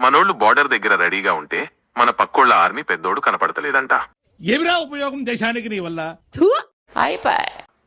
మనోళ్ళు బార్డర్ దగ్గర రెడీగా ఉంటే మన పక్కోళ్ళ ఆర్మీ పెద్దోడు కనపడతలేదంట. ఏమిరా ఉపయోగం దేశానికి నీ వల్ల?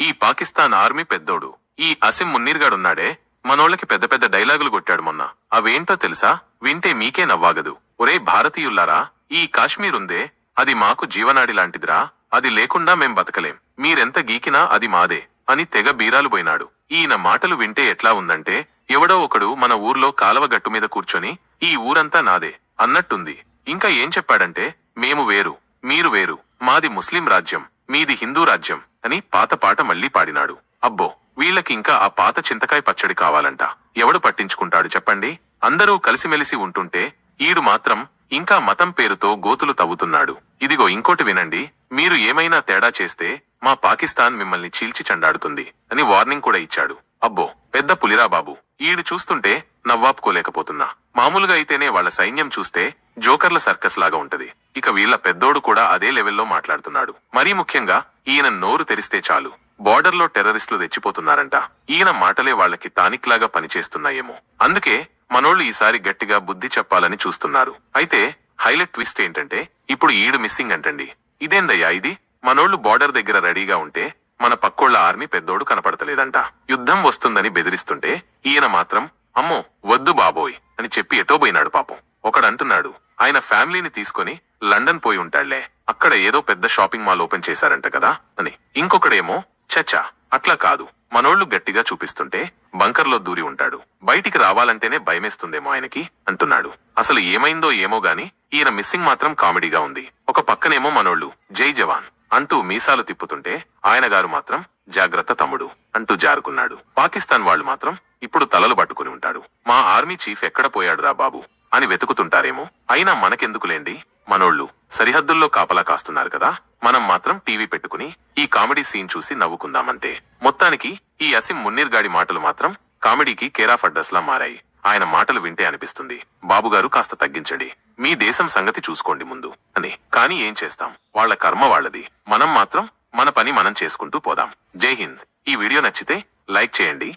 ఈ పాకిస్తాన్ ఆర్మీ పెద్దోడు ఈ అసిం మున్నీర్గాడున్నాడే మనోళ్ళకి పెద్ద పెద్ద డైలాగులు కొట్టాడు మొన్న. అవేంటో తెలుసా? వింటే మీకే నవ్వాగదు. ఒరే భారతీయుల్లారా ఈ కాశ్మీర్ ఉందే అది మాకు జీవనాడి లాంటిదిరా అది లేకుండా మేం బతకలేం. మీరెంత గీకినా అది మాదే అని తెగ బీరాలు పోయినాడు. ఈయన మాటలు వింటే ఎట్లా ఉందంటే ఎవడో ఒకడు మన ఊర్లో కాలవ గట్టు మీద కూర్చొని ఈ ఊరంతా నాదే అన్నట్టుంది. ఇంకా ఏం చెప్పాడంటే మేము వేరు మీరు వేరు మాది ముస్లిం రాజ్యం మీది హిందూ రాజ్యం అని పాత పాట మళ్ళీ పాడినాడు. అబ్బో వీళ్ళకి ఇంకా ఆ పాత చింతకాయ పచ్చడి కావాలంట. ఎవడు పట్టించుకుంటాడు చెప్పండి? అందరూ కలిసిమెలిసి ఉంటుంటే ఈడు మాత్రం ఇంకా మతం పేరుతో గోతులు తవ్వుతున్నాడు. ఇదిగో ఇంకోటి వినండి మీరు ఏమైనా తేడా చేస్తే మా పాకిస్తాన్ మిమ్మల్ని చీల్చి చండాడుతుంది అని వార్నింగ్ కూడా ఇచ్చాడు. అబ్బో పెద్ద పులిరా బాబు ఈడు చూస్తుంటే నవ్వాపుకోలేకపోతున్నా. మామూలుగా అయితేనే వాళ్ళ సైన్యం చూస్తే జోకర్ల సర్కస్ లాగా ఉంటది. ఇక వీళ్ళ పెద్దోడు కూడా అదే లెవెల్లో మాట్లాడుతున్నాడు. మరీ ముఖ్యంగా ఈయన నోరు తెరిస్తే చాలు. బోర్డర్లో టెర్రరిస్టులు తెచ్చిపోతున్నారంట. ఈయన మాటలే వాళ్ళకి టానిక్ లాగా పనిచేస్తున్నాయేమో. అందుకే మనోళ్ళు ఈసారి గట్టిగా బుద్ధి చెప్పాలని చూస్తున్నారు. అయితే హైలైట్ ట్విస్ట్ ఏంటంటే ఇప్పుడు ఈడు మిస్సింగ్ అంటండి. ఇదేందయ్యా ఇది? మనోళ్ళు బోర్డర్ దగ్గర రెడీగా ఉంటే మన పక్కోళ్ళ ఆర్మీ పెద్దోడు కనపడతలేదంట. యుద్ధం వస్తుందని బెదిరిస్తుంటే ఈయన మాత్రం అమ్మో వద్దు బాబోయ్ అని చెప్పి ఎటో పోయినాడు పాపం. ఒకడంటున్నాడు ఆయన ఫ్యామిలీని తీసుకొని లండన్ పోయి ఉంటాడులే అక్కడ ఏదో పెద్ద షాపింగ్ మాల్ ఓపెన్ చేశారంట కదా అని. ఇంకొకడేమో చచ్చా అట్లా కాదు మనోళ్ళు గట్టిగా చూపిస్తుంటే బంకర్లో దూరి ఉంటాడు బయటికి రావాలంటేనే భయమేస్తుందేమో ఆయనకి అంటున్నాడు. అసలు ఏమైందో ఏమో గాని ఈయన మిస్సింగ్ మాత్రం కామెడీగా ఉంది. ఒక పక్కనేమో మనోళ్ళు జై జవాన్ అంటూ మీసాలు తిప్పుతుంటే ఆయన గారు మాత్రం జాగ్రత్త తమ్ముడు అంటూ జారుకున్నాడు. పాకిస్తాన్ వాళ్ళు మాత్రం ఇప్పుడు తలలు పట్టుకుని ఉంటాడు. మా ఆర్మీ చీఫ్ ఎక్కడ పోయాడురా బాబు? అని వెతుకుతుంటారేమో? అయినా మనకెందుకులేండి? మనోళ్ళు సరిహద్దుల్లో కాపలా కాస్తున్నారు కదా? మనం మాత్రం టీవీ పెట్టుకుని ఈ కామెడీ సీన్ చూసి నవ్వుకుందామంతే. మొత్తానికి ఈ అసిం మున్నీర్గాడి మాటలు మాత్రం కామెడీకి కేరాఫ్ అడ్రస్లా మారాయి. ఆయన మాటలు వింటే అనిపిస్తుంది. బాబుగారు కాస్త తగ్గించండి. మీ దేశం సంగతి చూసుకోండి ముందు. అని. కానీ ఏం చేస్తాం? వాళ్ళ కర్మ వాళ్ళది. మనం మాత్రం మన పని మనం చేసుకుంటూ పోదాం. జై హింద్. ఈ వీడియో నచ్చితే లైక్ చేయండి.